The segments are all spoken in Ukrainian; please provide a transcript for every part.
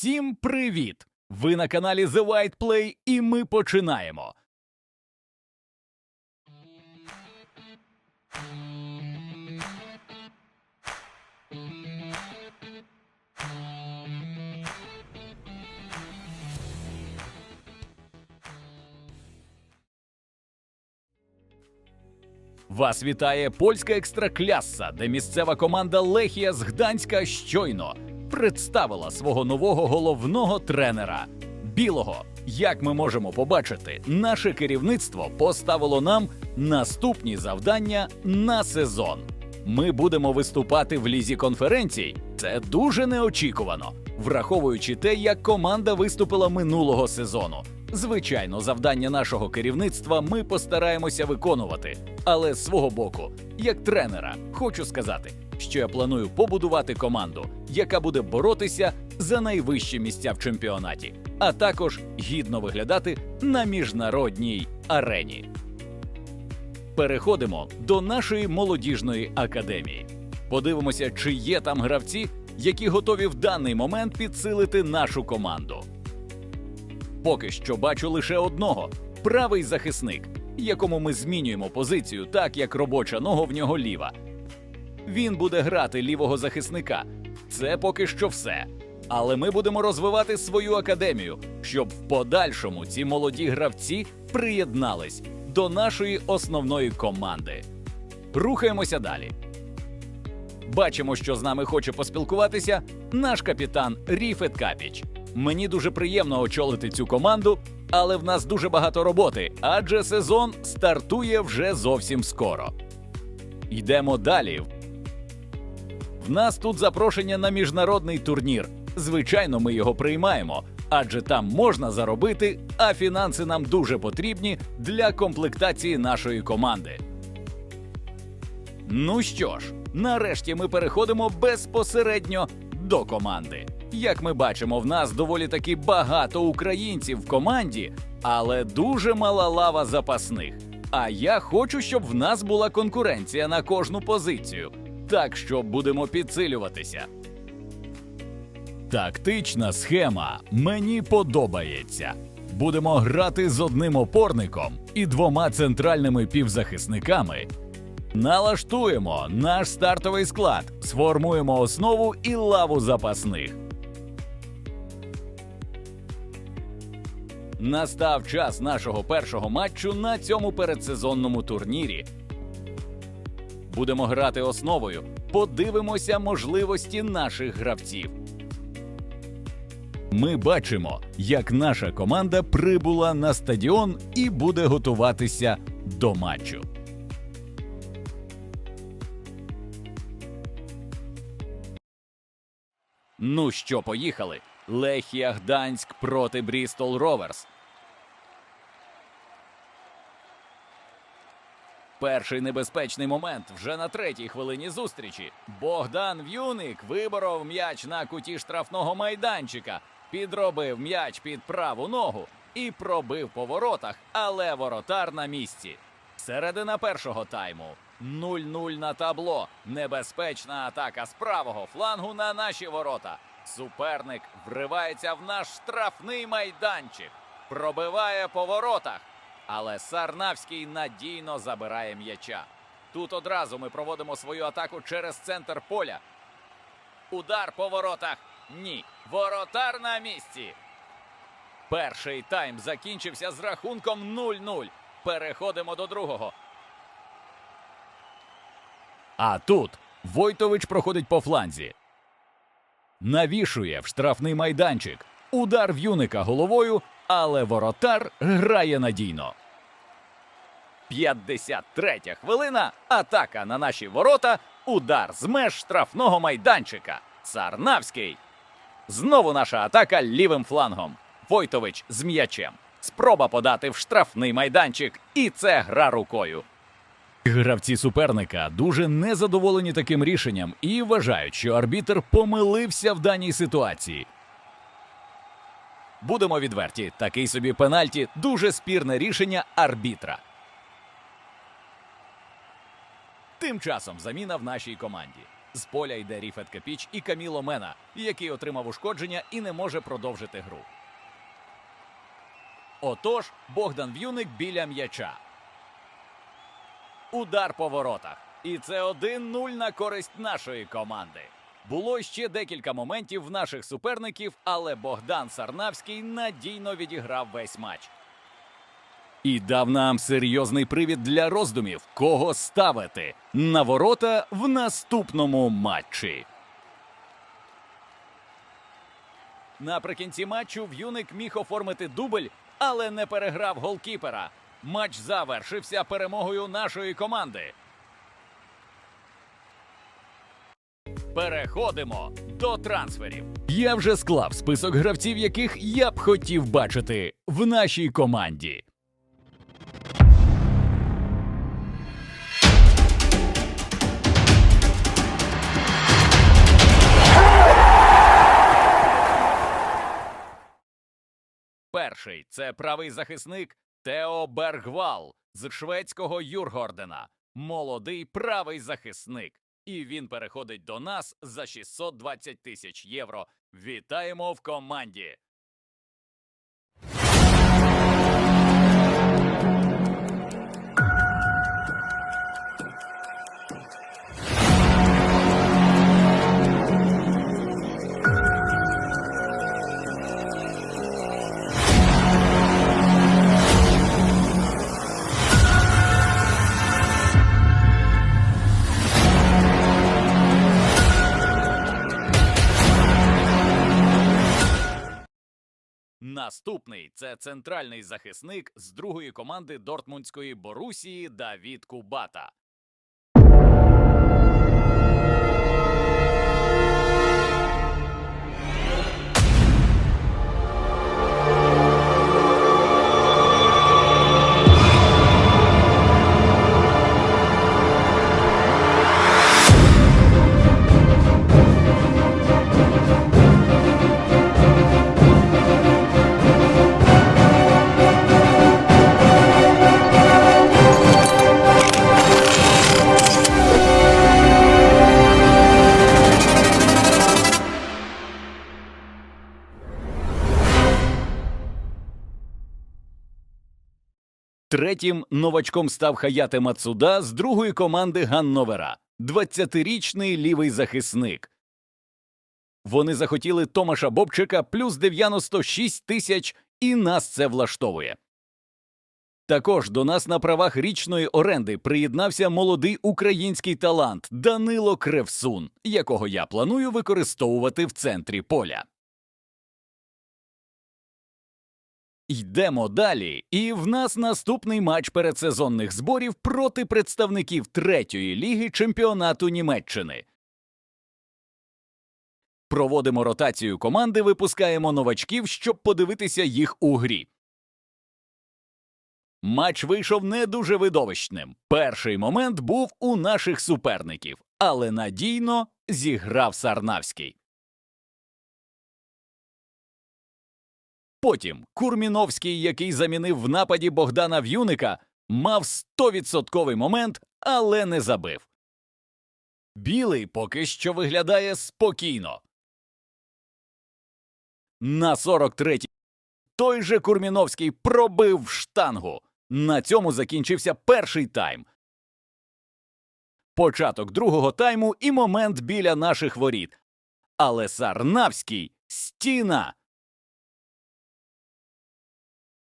Всім привіт! Ви на каналі The White Play і ми починаємо. Вас вітає польська екстракляса, де місцева команда Лехія з Гданська щойно представила свого нового головного тренера білого. Як ми можемо побачити, наше керівництво поставило нам наступні завдання на сезон. Ми будемо виступати в лізі конференцій. Це дуже неочікувано, враховуючи те, як команда виступила минулого сезону. Звичайно, завдання нашого керівництва ми постараємося виконувати. Але з свого боку, як тренера, хочу сказати, що я планую побудувати команду, яка буде боротися за найвищі місця в чемпіонаті, а також гідно виглядати на міжнародній арені. Переходимо до нашої молодіжної академії. Подивимося, чи є там гравці, які готові в даний момент підсилити нашу команду. Поки що бачу лише одного правий захисник, якому ми змінюємо позицію, так як робоча нога в нього ліва. Він буде грати лівого захисника. Це поки що все. Але ми будемо розвивати свою академію, щоб в подальшому ці молоді гравці приєднались до нашої основної команди. Рухаємося далі. Бачимо, що з нами хоче поспілкуватися наш капітан Ріфет Капіч. Мені дуже приємно очолити цю команду, але в нас дуже багато роботи, адже сезон стартує вже зовсім скоро. Йдемо далі. В нас тут запрошення на міжнародний турнір. Звичайно, ми його приймаємо, адже там можна заробити, а фінанси нам дуже потрібні для комплектації нашої команди. Ну що ж, нарешті ми переходимо безпосередньо до команди. Як ми бачимо, в нас доволі таки багато українців в команді, але дуже мала лава запасних. А я хочу, щоб в нас була конкуренція на кожну позицію. Так що будемо підсилюватися. Тактична схема мені подобається. Будемо грати з одним опорником і двома центральними півзахисниками. Налаштуємо наш стартовий склад, сформуємо основу і лаву запасних. Настав час нашого першого матчу на цьому передсезонному турнірі. Будемо грати основою. Подивимося можливості наших гравців. Ми бачимо, як наша команда прибула на стадіон і буде готуватися до матчу. Ну що, поїхали? Лехія Гданськ проти Брістол Роверс. Перший небезпечний момент вже на третій хвилині зустрічі. Богдан В'юник виборов м'яч на куті штрафного майданчика, підробив м'яч під праву ногу і пробив по воротах, але воротар на місці. Середина першого тайму. 0-0 на табло. Небезпечна атака з правого флангу на наші ворота. Суперник вривається в наш штрафний майданчик, пробиває по воротах. Але Сарнавський надійно забирає м'яча. Тут одразу ми проводимо свою атаку через центр поля. Удар по воротах. Ні. Воротар на місці. Перший тайм закінчився з рахунком 0-0. Переходимо до другого. А тут Войтович проходить по фланзі. Навішує в штрафний майданчик. Удар в юника головою, але воротар грає надійно. 53 хвилина. Атака на наші ворота. Удар з меж штрафного майданчика. Царнавський. Знову наша атака лівим флангом. Войтович з м'ячем. Спроба подати в штрафний майданчик. І це гра рукою. Гравці суперника дуже незадоволені таким рішенням і вважають, що арбітр помилився в даній ситуації. Будемо відверті, такий собі пенальті дуже спірне рішення арбітра. Тим часом заміна в нашій команді. З поля йде Ріфет Капіч і Каміло Мена, який отримав ушкодження і не може продовжити гру. Отож, Богдан В'юник біля м'яча. Удар по воротах. І це 1-0 на користь нашої команди. Було ще декілька моментів в наших суперників, але Богдан Сарнавський надійно відіграв весь матч. І дав нам серйозний привід для роздумів, кого ставити на ворота в наступному матчі. Наприкінці матчу В'юник міг оформити дубль, але не переграв голкіпера. Матч завершився перемогою нашої команди. Переходимо до трансферів. Я вже склав список гравців, яких я б хотів бачити в нашій команді. Перший це правий захисник Тео Бергвал з шведського Юргордена. Молодий правий захисник. І він переходить до нас за 620 тисяч євро. Вітаємо в команді. Наступний це центральний захисник з другої команди Дортмундської Борусії Давід Кубата. Третім новачком став Хаяте Мацуда з другої команди Ганновера, 20-річний лівий захисник. Вони захотіли Томаша Бобчика плюс 96 тисяч, і нас це влаштовує. Також до нас на правах річної оренди приєднався молодий український талант Данило Кревсун, якого я планую використовувати в центрі поля. Йдемо далі, і в нас наступний матч передсезонних зборів проти представників третьої ліги чемпіонату Німеччини. Проводимо ротацію команди, випускаємо новачків, щоб подивитися їх у грі. Матч вийшов не дуже видовищним. Перший момент був у наших суперників, але надійно зіграв Сарнавський. Потім Курміновський, який замінив в нападі Богдана В'юника, мав 100% момент, але не забив. Білий поки що виглядає спокійно. На 43-й той же Курміновський пробив штангу. На цьому закінчився перший тайм. Початок другого тайму і момент біля наших воріт. Але Сарнавський стіна.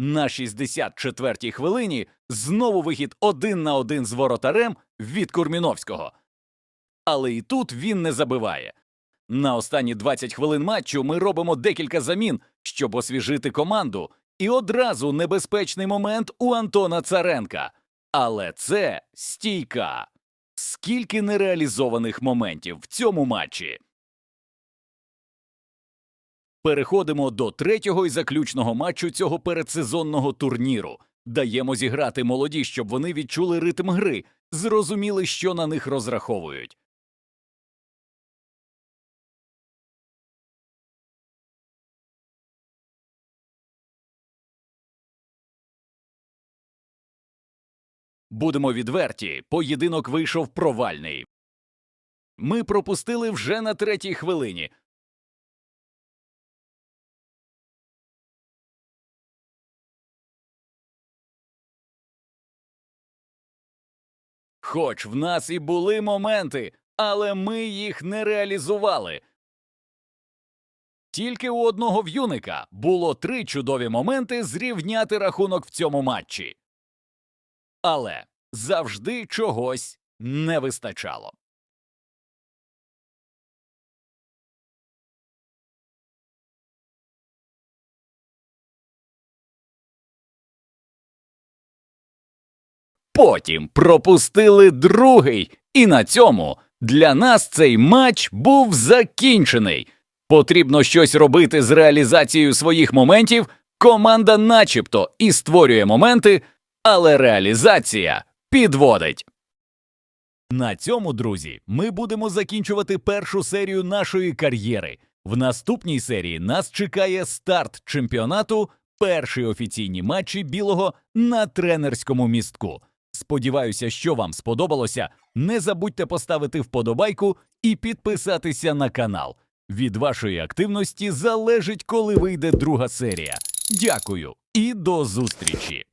На 64-й хвилині знову вихід один на один з воротарем від Курміновського. Але і тут він не забиває. На останні 20 хвилин матчу ми робимо декілька замін, щоб освіжити команду, і одразу небезпечний момент у Антона Царенка. Але це стійка. Скільки нереалізованих моментів в цьому матчі. Переходимо до третього і заключного матчу цього передсезонного турніру. Даємо зіграти молоді, щоб вони відчули ритм гри, зрозуміли, що на них розраховують. Будемо відверті, поєдинок вийшов провальний. ми пропустили вже на третій хвилині. Хоч в нас і були моменти, але ми їх не реалізували. Тільки у одного в'юника було три чудові моменти зрівняти рахунок в цьому матчі. Але завжди чогось не вистачало. Потім пропустили другий, і на цьому для нас цей матч був закінчений. Потрібно щось робити з реалізацією своїх моментів. Команда начебто і створює моменти, але реалізація підводить. На цьому, друзі, ми будемо закінчувати першу серію нашої кар'єри. В наступній серії нас чекає старт чемпіонату, перші офіційні матчі білого на тренерському містку. Сподіваюся, що вам сподобалося. Не забудьте поставити вподобайку і підписатися на канал. Від вашої активності залежить, коли вийде друга серія. Дякую і до зустрічі!